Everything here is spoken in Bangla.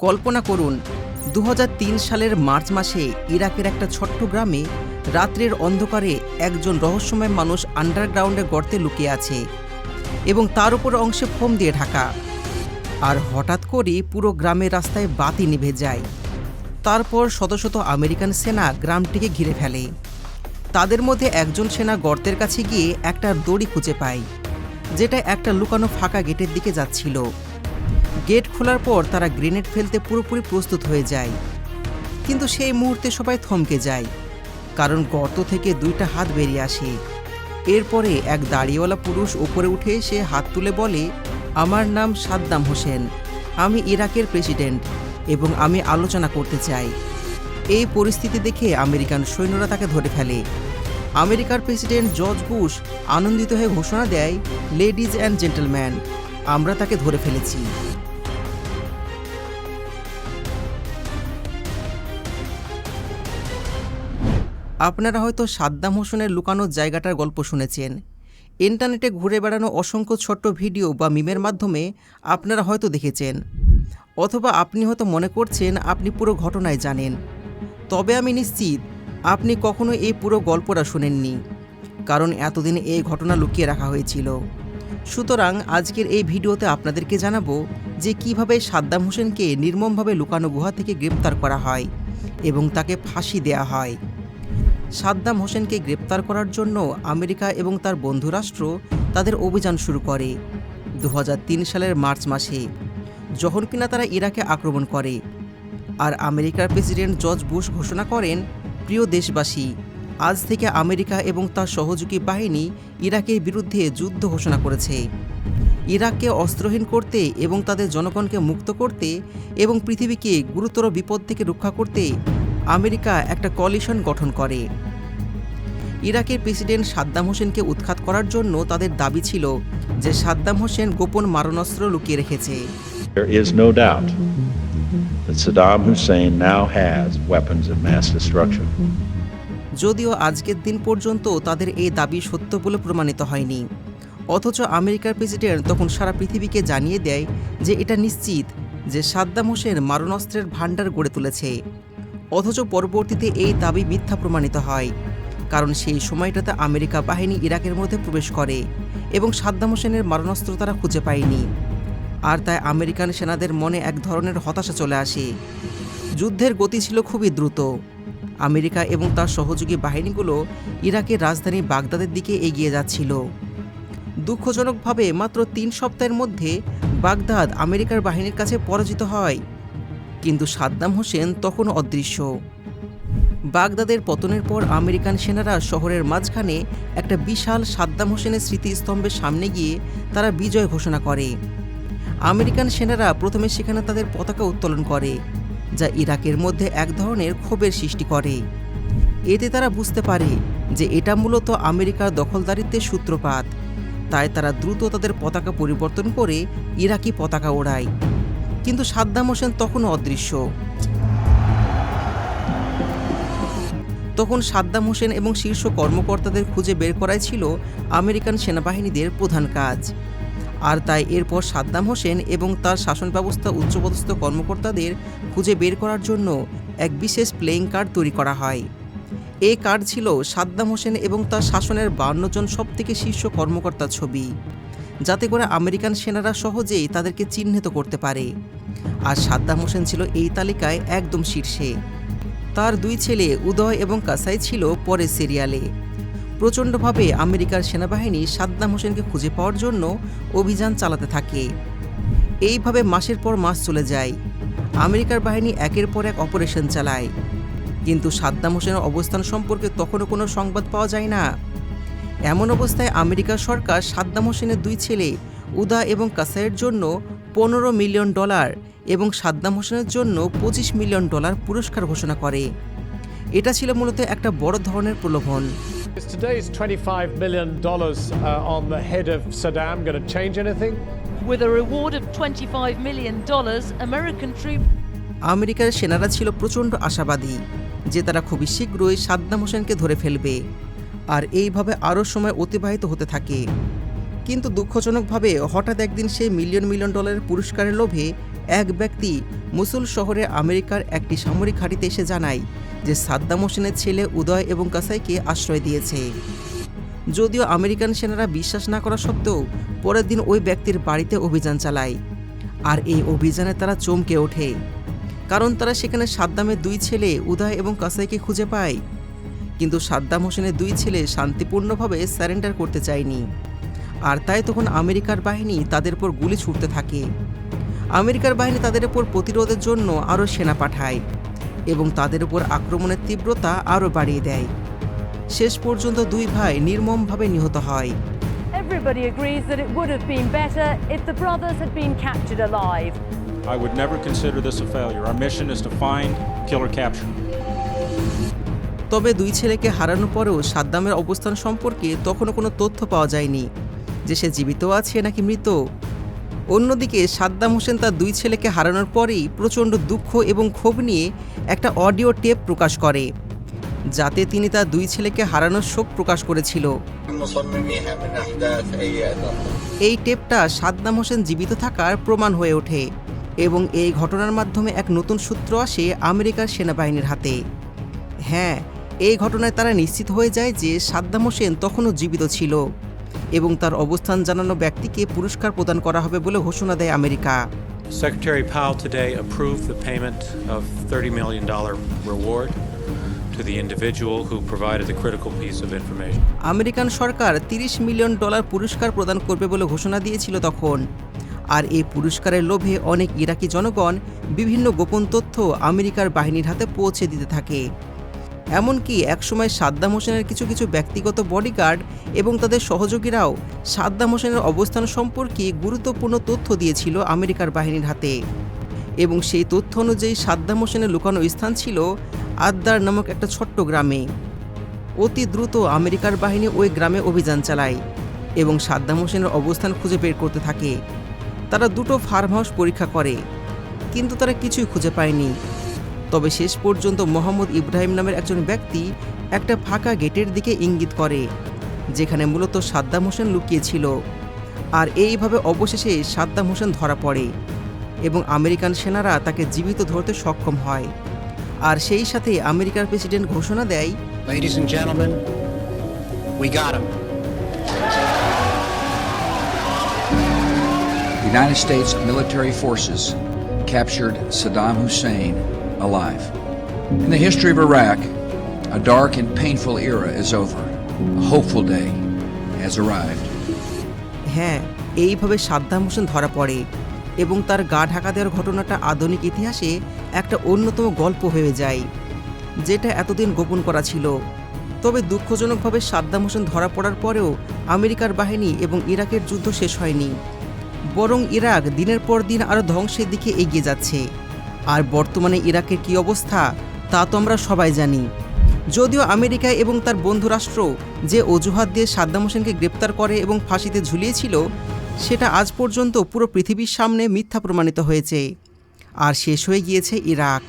কল্পনা করুন দু হাজার তিন সালের মার্চ মাসে ইরাকের একটা ছোট্ট গ্রামে রাত্রের অন্ধকারে একজন রহস্যময় মানুষ আন্ডারগ্রাউন্ডে গর্তে লুকিয়ে আছে এবং তার উপর অংশে ফোম দিয়ে ঢাকা। আর হঠাৎ করে পুরো গ্রামের রাস্তায় বাতি নিভে যায়। তারপর শত শত আমেরিকান সেনা গ্রামটিকে ঘিরে ফেলে। তাদের মধ্যে একজন সেনা গর্তের কাছে গিয়ে একটা দড়ি খুঁজে পায়, যেটা একটা লুকানো ফাঁকা গেটের দিকে যাচ্ছিল। গেট খোলার পর তারা গ্রেনেড ফেলতে পুরোপুরি প্রস্তুত হয়ে যায়। কিন্তু সেই মুহূর্তে সবাই থমকে যায়, কারণ গর্ত থেকে দুইটা হাত বেরিয়ে আসে। এরপরে এক দাড়িওয়ালা পুরুষ ওপরে উঠে সে হাত তুলে বলে, আমার নাম সাদ্দাম হোসেন, আমি ইরাকের প্রেসিডেন্ট এবং আমি আলোচনা করতে চাই। এই পরিস্থিতি দেখে আমেরিকান সৈন্যরা তাকে ধরে ফেলে। আমেরিকার প্রেসিডেন্ট জর্জ বুশ আনন্দিত হয়ে ঘোষণা দেয়, লেডিজ অ্যান্ড জেন্টলম্যান, আমরা তাকে ধরে ফেলেছি। আপনারা হয়তো সাদ্দাম হোসেনের লুকানো জায়গাটার গল্প শুনেছেন। ইন্টারনেটে ঘুরে বেড়ানো অসংখ্য ছোট্ট ভিডিও বা মিমের মাধ্যমে আপনারা হয়তো দেখেছেন। অথবা আপনি হয়তো মনে করছেন আপনি পুরো ঘটনায় জানেন। তবে আমি নিশ্চিত, আপনি কখনো এই পুরো গল্পটা শোনেননি, কারণ এতদিন এই ঘটনা লুকিয়ে রাখা হয়েছিল। সুতরাং আজকের এই ভিডিওতে আপনাদেরকে জানাব যে কীভাবে সাদ্দাম হোসেনকে নির্মমভাবে লুকানো গুহা থেকে গ্রেপ্তার করা হয় এবং তাকে ফাঁসি দেয়া হয়। সাদ্দাম হোসেনকে গ্রেপ্তার করার জন্য আমেরিকা এবং তার বন্ধুরাষ্ট্র তাদের অভিযান শুরু করে দু হাজার তিন সালের মার্চ মাসে, যখন কিনা তারা ইরাকে আক্রমণ করে। আর আমেরিকার প্রেসিডেন্ট জর্জ বুশ ঘোষণা করেন, প্রিয় দেশবাসী, আজ থেকে আমেরিকা এবং তার সহযোগী বাহিনী ইরাকের বিরুদ্ধে যুদ্ধ ঘোষণা করেছে। ইরাককে অস্ত্রহীন করতে এবং তাদের জনগণকে মুক্ত করতে এবং পৃথিবীকে গুরুতর বিপদ থেকে রক্ষা করতে আমেরিকা একটা কলিশন গঠন করে। ইরাকের প্রেসিডেন্ট সাদ্দাম হোসেনকে উৎখাত করার জন্য তাদের দাবি ছিল যে সাদ্দাম হোসেন গোপন মারণাস্ত্র লুকিয়ে রেখেছে। There is no doubt that Saddam Hussein now has weapons of mass destruction. যদিও আজকের দিন পর্যন্ত তাদের এই দাবি সত্য বলে প্রমাণিত হয়নি। অথচ আমেরিকার প্রেসিডেন্ট তখন সারা পৃথিবীকে জানিয়ে দেয় যে এটা নিশ্চিত যে সাদ্দাম হোসেন মারণাস্ত্রের ভাণ্ডার গড়ে তুলেছে। অথচ পরবর্তীতে এই দাবি মিথ্যা প্রমাণিত হয়। কারণ সেই সময়টাতে আমেরিকা বাহিনী ইরাকের মধ্যে প্রবেশ করে এবং সাদ্দাম হোসেনের মারণাস্ত্র তারা খুঁজে পায়নি। আর তাই আমেরিকান সেনাদের মনে এক ধরনের হতাশা চলে আসে। যুদ্ধের গতি ছিল খুবই দ্রুত। আমেরিকা এবং তার সহযোগী বাহিনীগুলো ইরাকের রাজধানী বাগদাদের দিকে এগিয়ে যাচ্ছিল। দুঃখজনকভাবে মাত্র তিন সপ্তাহের মধ্যে বাগদাদ আমেরিকার বাহিনীর কাছে পরাজিত হয়। কিন্তু সাদ্দাম হোসেন তখনও অদৃশ্য। বাগদাদের পতনের পর আমেরিকান সেনারা শহরের মাঝখানে একটা বিশাল সাদ্দাম হোসেনের স্মৃতিস্তম্ভের সামনে গিয়ে তারা বিজয় ঘোষণা করে। আমেরিকান সেনারা প্রথমে সেখানে তাদের পতাকা উত্তোলন করে, যা ইরাকের মধ্যে এক ধরনের ক্ষোভের সৃষ্টি করে। এতে তারা বুঝতে পারে যে এটা মূলত আমেরিকার দখলদারিত্বের সূত্রপাত। তাই তারা দ্রুত তাদের পতাকা পরিবর্তন করে ইরাকি পতাকা ওড়ায়। কিন্তু সাদ্দাম হোসেন তখনও অদৃশ্য। তখন সাদ্দাম হোসেন এবং শীর্ষ কর্মকর্তাদের খুঁজে বের করাই ছিল আমেরিকান সেনাবাহিনীদের প্রধান কাজ। আর তাই এরপর সাদ্দাম হোসেন এবং তার শাসন ব্যবস্থা উচ্চপদস্থ কর্মকর্তাদের খুঁজে বের করার জন্য এক বিশেষ প্লেইং কার্ড তৈরি করা হয়। এ কার্ড ছিল সাদ্দাম হোসেন এবং তার শাসনের বান্ন জন সবথেকে শীর্ষ কর্মকর্তার ছবি। যাতে করে আমেরিকান সেনারা সহজেই তাদেরকে চিহ্নিত করতে পারে। আর সাদ্দাম হোসেন ছিল এই তালিকায় একদম শীর্ষে। তার দুই ছেলে উদয় এবং কাসাই ছিল পরের সিরিয়ালে। প্রচণ্ডভাবে আমেরিকার সেনাবাহিনী সাদ্দাম হোসেনকে খুঁজে পাওয়ার জন্য অভিযান চালাতে থাকে। এইভাবে মাসের পর মাস চলে যায়। আমেরিকার বাহিনী একের পর এক অপারেশন চালায়। কিন্তু সাদ্দাম হোসেনের অবস্থান সম্পর্কে তখনও কোনো সংবাদ পাওয়া যায় না। এমন অবস্থায় আমেরিকার সরকার সাদ্দাম হোসেনের দুই ছেলে উদা এবং কাসাইয়ের জন্য পনেরো মিলিয়ন ডলার এবং সাদ্দাম হোসেনের জন্য পঁচিশ মিলিয়ন ডলার পুরস্কার ঘোষণা করে। এটা ছিল মূলত একটা বড় ধরনের প্রলোভন। Is today's $25 million uh, on the head of Saddam going to change anything? With a reward of $25 million, American troops আমেরিকার সেনারা ছিল প্রচণ্ড আশাবাদী যে তারা খুবই শীঘ্রই সাদ্দাম হোসেনকে ধরে ফেলবে আর এইভাবে আরও সময় অতিবাহিত হতে থাকে। কিন্তু দুঃখজনকভাবে হঠাৎ একদিন সেই মিলিয়ন মিলিয়ন ডলারের পুরস্কারের লোভে এক ব্যক্তি মুসুল শহরে আমেরিকার একটি সামরিক ঘাঁটিতে এসে জানায় যে সাদ্দাম হোসেনের ছেলে উদয় এবং কাসাইকে আশ্রয় দিয়েছে। যদিও আমেরিকান সেনারা বিশ্বাস না করা সত্ত্বেও পরের দিন ওই ব্যক্তির বাড়িতে অভিযান চালায়। আর এই অভিযানে তারা চমকে ওঠে। কারণ তারা সেখানে সাদ্দামের দুই ছেলে উদয় এবং কাসাইকে খুঁজে পায়। কিন্তু সাদ্দাম হোসেনের দুই ছেলে শান্তিপূর্ণভাবে স্যারেন্ডার করতে চায়নি। আর তাই তখন আমেরিকার বাহিনী তাদের উপর গুলি ছুটতে থাকে। আমেরিকার বাহিনী তাদের উপর প্রতিরোধের জন্য আরও সেনা পাঠায় এবং তাদের উপর আক্রমণের তীব্রতা আরও বাড়িয়ে দেয় শেষ পর্যন্ত দুই ভাই নির্মমভাবে নিহত হয় Everybody agrees that it would have been better if the brothers had been captured alive. I would never consider this a failure. Our mission is to find, kill, or capture. তবে দুই ছেলেকে হারানোর পরেও সাদ্দামের অবস্থান সম্পর্কে তখনও কোনো তথ্য পাওয়া যায়নি যে সে জীবিত আছে নাকি মৃত অন্যদিকে সাদ্দাম হোসেন তার দুই ছেলেকে হারানোর পরেই প্রচণ্ড দুঃখ এবং ক্ষোভ নিয়ে একটা অডিও টেপ প্রকাশ করে, যাতে তিনি তার দুই ছেলেকে হারানোর শোক প্রকাশ করেছিল। এই টেপটা সাদ্দাম হোসেন জীবিত থাকার প্রমাণ হয়ে ওঠে এবং এই ঘটনার মাধ্যমে এক নতুন সূত্র আসে আমেরিকার সেনাবাহিনীর হাতে। হ্যাঁ এই ঘটনায় তারা নিশ্চিত হয়ে যায় যে সাদ্দাম হোসেন তখনও জীবিত ছিল। এবং তার অবস্থান জানানো ব্যক্তিকে পুরস্কার প্রদান করা হবে বলে ঘোষণা দেয় America. Secretary Powell today approved the payment of $30 million reward to the individual who provided the critical piece of information. American Sarkar 30 million dollar পুরস্কার প্রদান করবে বলে ঘোষণা দিয়েছিল তখন। আর এই পুরস্কারের লোভে অনেক ইরাকি জনগণ বিভিন্ন গোপন তথ্য আমেরিকার বাহিনীর হাতে পৌঁছে দিতে থাকে। এমনকি একসময় সাদ্দাম হোসেনের কিছু কিছু ব্যক্তিগত বডিগার্ড এবং তাদের সহযোগীরাও সাদ্দাম হোসেনের অবস্থান সম্পর্কে গুরুত্বপূর্ণ তথ্য দিয়েছিল আমেরিকার বাহিনীর হাতে। এবং সেই তথ্য অনুযায়ী সাদ্দাম হোসেনের লুকানো স্থান ছিল আদ্দার নামক একটা ছোট্ট গ্রামে। অতি দ্রুত আমেরিকার বাহিনী ওই গ্রামে অভিযান চালায় এবং সাদ্দাম হোসেনের অবস্থান খুঁজে বের করতে থাকে। তারা দুটো ফার্ম হাউস পরীক্ষা করে, কিন্তু তারা কিছুই খুঁজে পায়নি। তবে শেষ পর্যন্ত মোহাম্মদ ইব্রাহিম নামের একজন ব্যক্তি একটা ফাঁকা গেটের দিকে ইঙ্গিত করে যেখানে মূলত সাদ্দাম হোসেন লুকিয়েছিল আর এইভাবে অবশেষে সাদ্দাম হোসেন ধরা পড়ে এবং আমেরিকান সেনারা তাকে জীবিত ধরতে সক্ষম হয়। আর সেই সাথে আমেরিকার প্রেসিডেন্ট ঘোষণা দেয় United States military forces captured Saddam Hussein alive. In the history of Iraq, a dark and painful era is over. A hopeful day has arrived. হ্যাঁ এইভাবে সাদ্দাম হোসেন ধরা পড়ে এবং তার গা ঢাকা দেওয়ার ঘটনাটা আধুনিক ইতিহাসে একটা অন্যতম গল্প হয়ে যায় যেটা এতদিন গোপন করা ছিল তবে দুঃখজনকভাবে সাদ্দাম হোসেন ধরা পড়ার পরেও আমেরিকার বাহিনী এবং ইরাকের যুদ্ধ শেষ হয়নি বরং ইরাক দিনের পর দিন আরও ধ্বংসের দিকে এগিয়ে যাচ্ছে আর বর্তমানে ইরাকের কী অবস্থা, তা তো আমরা সবাই জানি। যদিও আমেরিকা এবং তার বন্ধুরাষ্ট্র যে অজুহাত দিয়ে সাদ্দাম হোসেনকে গ্রেপ্তার করে এবং ফাঁসিতে ঝুলিয়েছিল, সেটা আজ পর্যন্ত পুরো পৃথিবীর সামনে মিথ্যা প্রমাণিত হয়েছে। আর শেষ হয়ে গিয়েছে ইরাক।